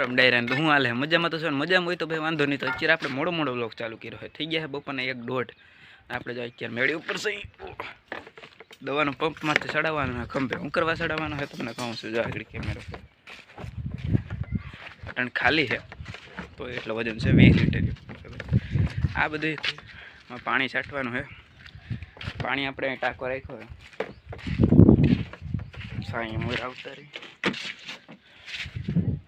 રામ ડાયરા તો હું હાલે. મજામાં તો છે મજામાં હોય તો ભાઈ વાંધો નહીં. તો અત્યારે આપણે મોડો મોડો બ્લોક ચાલુ કર્યો હોય થઈ ગયા છે બપોરના એક દોઢ. આપણે જો અત્યારે મેળી ઉપર સહી દવાનો પંપમાંથી ચડાવવાનો ખંભે હું કરવા ચડાવવાનો હોય તમને કહું છું. જો આગળ કેમેરો બટન ખાલી છે. તો એટલો વજન છે વીસ લીટર આ બધું પાણી છાંટવાનું છે. પાણી આપણે ટાંકો રાખ્યો હોય સાંઈ મોર આવતા રહી.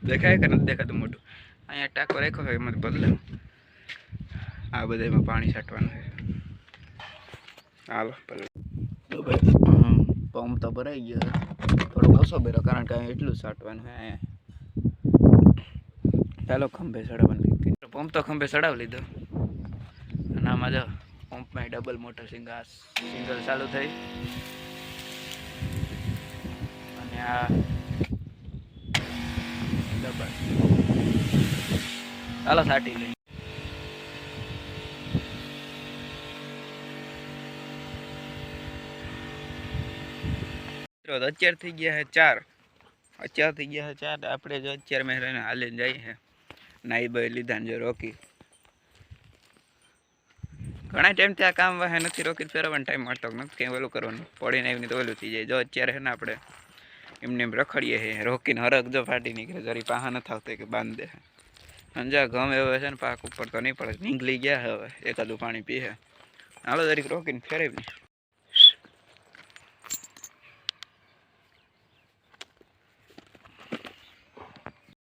દેખાય કે નથી દેખાતું મોટું? અહીંયા ટાંકો રાખ્યો હોય એમાં બદલે આ બધા એમાં પાણી છાંટવાનું છે. હાલો તો ભાઈ પંપ તો ભરાઈ ગયો થોડો ઓછો ભર્યો કારણ કે અહીંયા એટલું છાંટવાનું છે અહીંયા. ચાલો ખંભે ચડાવવાનું પંપ તો ખંભે ચડાવી લીધો. અને આમાં જો પંપમાં ડબલ મોટર સિંગા સિંગલ ચાલુ થઈ. અને આ ડબલ ચાલો સાટી લઈ મિત્રો અત્યાર થઈ ગયા છે ચાર. અત્યાર થઈ ગયા છે ચાર. આપણે જો અત્યારે મહેરાને હાલે જઈએ છે. નાઈ ભાઈ લીધા જો રોકી. ઘણા ટાઈમથી આ કામ વાહે નથી રોકી ફેરવવાનો ટાઈમ મળતો નથી. કંઈ ઓલું કરવાનું. પડીને આવીને તો ઓલું થઈ જાય. જો અત્યારે છે ને આપણે એમને એમ રખડીએ છીએ. રોકીને હરક જો ફાટી નીકળે. જરી પાહા નથી આવતા કે બાંધ દે ગમ એવો છે ને પાક ઉપર તો નહીં પડે, નીકળી ગયા હવે. એકાદું પાણી પીએ. હાલો દરેક રોકીને ફેરવી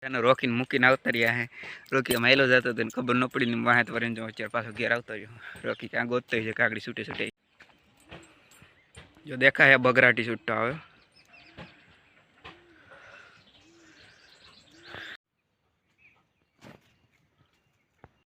એને રોકીને મૂકીને આવતા રહ્યા હે. રોકી માયલો જતો હતો ખબર ન પડી ને વાહે તો વરીને જો અત્યારે પાછો ઘેર આવતો રહ્યો. રોકી ક્યાં ગોતતો છે કાગડી છૂટે છૂટે. જો દેખાય બગરાટી છૂટતો આવે.